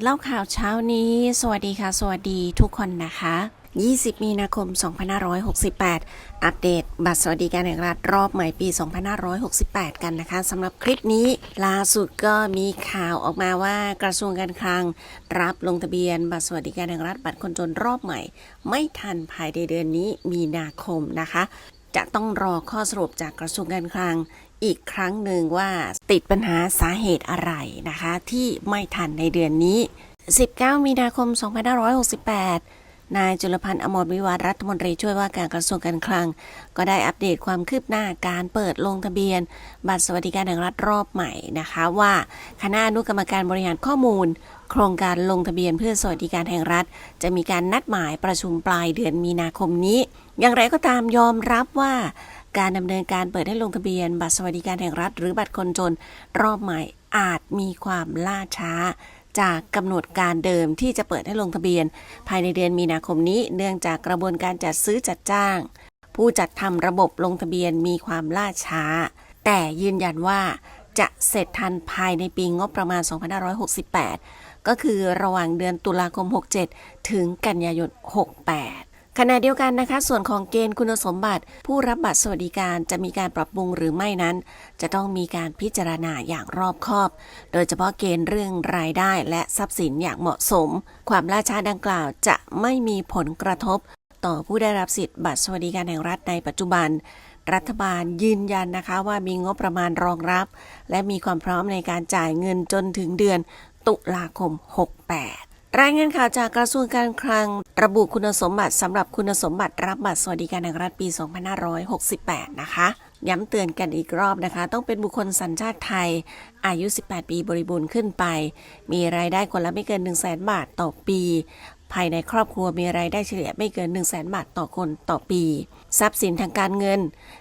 เล่าข่าวเช้านี้ สวัสดีค่ะ สวัสดีทุกคนนะคะ 20 มีนาคม 2568 อัปเดต บัตรสวัสดิการแห่งรัฐรอบใหม่ปี 2568 กันนะคะสำหรับคลิปนี้ล่าสุดก็มีข่าวออกมาว่ากระทรวงการคลัง รับลงทะเบียน บัตรสวัสดิการแห่งรัฐบัตรคนจนรอบใหม่ ไม่ทันภายในเดือนนี้มีนาคมนะคะจะต้องรอข้อสรุปจากกระทรวงการคลัง อีกครั้งหนึ่งว่าติดปัญหาสาเหตุอะไรนะคะ ที่ไม่ทันในเดือนนี้ 19 มีนาคม 2568 นายจุลพันธ์อมรวิวัฒรัฐมนตรีช่วยว่าการกระทรวงการคลัง ก็ได้อัปเดตความคืบหน้าการเปิดลงทะเบียน บัตรสวัสดิการแห่งรัฐรอบใหม่นะคะ ว่าคณะอนุกรรมการบริหารข้อมูล โครงการลงทะเบียนเพื่อสวัสดิการแห่งรัฐ จะมีการนัดหมายประชุมปลายเดือนมีนาคมนี้ อย่างไรก็ตามยอมรับว่า การดำเนินการเปิดให้ลงทะเบียน บัตรสวัสดิการแห่งรัฐ หรือบัตรคนจนรอบใหม่อาจมีความล่าช้า จากกำหนดการเดิมที่จะเปิดให้ลงทะเบียน ภายในเดือนมีนาคมนี้ เนื่องจากกระบวนการจัดซื้อจัดจ้าง ผู้จัดทำระบบลงทะเบียนมีความล่าช้า แต่ยืนยันว่าจะเสร็จทันภายในปีงบประมาณ 2568 ก็คือระหว่างเดือนตุลาคม 67 ถึงกันยายน 68 ขณะเดียวกันนะคะ ส่วนของเกณฑ์คุณสมบัติ ผู้รับบัตรสวัสดิการจะมีการปรับปรุงหรือไม่นั้น จะต้องมีการพิจารณาอย่างรอบคอบ โดยเฉพาะเกณฑ์เรื่องรายได้และทรัพย์สินอย่างเหมาะสม ความล่าช้าดังกล่าวจะไม่มีผลกระทบ ต่อผู้ได้รับสิทธิ์บัตรสวัสดิการแห่งรัฐในปัจจุบัน รัฐบาลยืนยันนะคะว่ามีงบประมาณรองรับ และมีความพร้อมในการจ่ายเงินจนถึงเดือน ตุลาคม 68 รายงานข่าวจากกระทรวงการคลัง ระบุคุณสมบัติสำหรับคุณสมบัติรับบัตรสวัสดิการแห่งรัฐปี 2568 นะคะ ย้ำเตือนกันอีกรอบนะคะ ต้องเป็นบุคคลสัญชาติไทย อายุ 18 ปีบริบูรณ์ขึ้นไป มีรายได้คนละไม่เกิน 1 0 0 0 0แบาทต่อปี ภายในครอบครัวมีรายได้เฉลี่ยไม่เกิน 1 0 0 0 0แบาทต่อคนต่อปี ทรัพย์สินทางการเงิน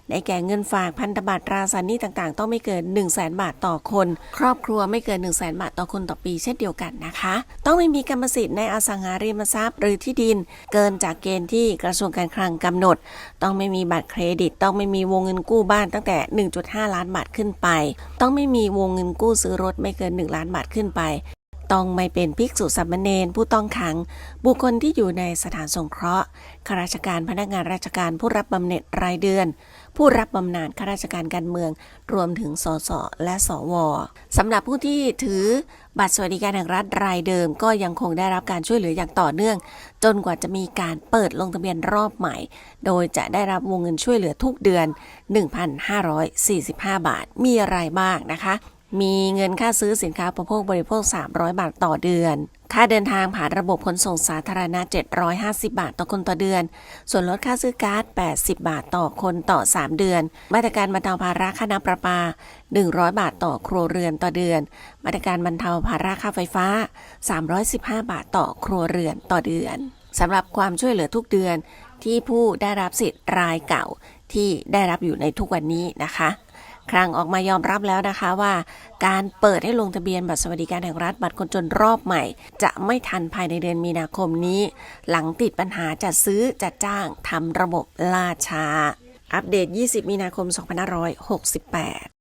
ได้แก่เงินฝากพันธบัตรตราสารหนี้ต่างๆ ต้องไม่เกิน 1 0 0 0 0แบาทต่อคน ครอบครัวไม่เกิน 1 0 0 0 0แบาทต่อคนต่อปี เช่นเดียวกันนะคะ ต้องไม่มีกรรมสิทธิ์ในอสังหาริมทรัพย์ หรือที่ดิน เกินจากเกณฑ์ที่กระทรวงการคลังกำหนด ต้องไม่มีบัตรเครดิต ต้องไม่มีวงเงินกู้บ้านตั้งแต่ 1.5 ล้านบาทขึ้นไป ต้องไม่มีวงเงินกู้ซื้อรถไม่เกิน 1 ล้านบาทขึ้นไป ต้องไม่เป็นภิกษุสามเณรผู้ต้องขัง บุคคลที่อยู่ในสถานสงเคราะห์ข้าราชการพนักงานราชการผู้รับบำเหน็จรายเดือน ผู้รับบำนาญข้าราชการการเมือง รวมถึงสสและสวสำหรับผู้ที่ถือบัตรสวัสดิการแห่งรัฐรายเดิม ก็ยังคงได้รับการช่วยเหลืออย่างต่อเนื่อง จนกว่าจะมีการเปิดลงทะเบียนรอบใหม่ โดยจะได้รับวงเงินช่วยเหลือทุกเดือน 1,545 บาทมีอะไรบ้างนะคะ มีเงินค่าซื้อสินค้าอุปโภคบริโภค 300 บาทต่อเดือน ค่าเดินทางผ่านระบบขนส่งสาธารณะ 750 บาทต่อคนต่อเดือน ส่วนลดค่าซื้อก๊าซ 80 บาทต่อคนต่อ 3 เดือน มาตรการบรรเทาภาระค่าน้ำประปา 100 บาทต่อครัวเรือนต่อเดือน มาตรการบรรเทาภาระค่าไฟฟ้า 315 บาทต่อครัวเรือนต่อเดือนสำหรับความช่วยเหลือทุกเดือนที่ผู้ได้รับสิทธิ์รายเก่าที่ได้รับอยู่ในทุกวันนี้นะคะ คลังออกมายอมรับแล้วนะคะว่าการเปิดให้ลงทะเบียนบัตรสวัสดิการแห่งรัฐบัตรคนจนรอบใหม่ จะไม่ทันภายในเดือนมีนาคมนี้ หลังติดปัญหาจัดซื้อจัดจ้างทำระบบล่าช้า อัปเดต 20 มีนาคม 2568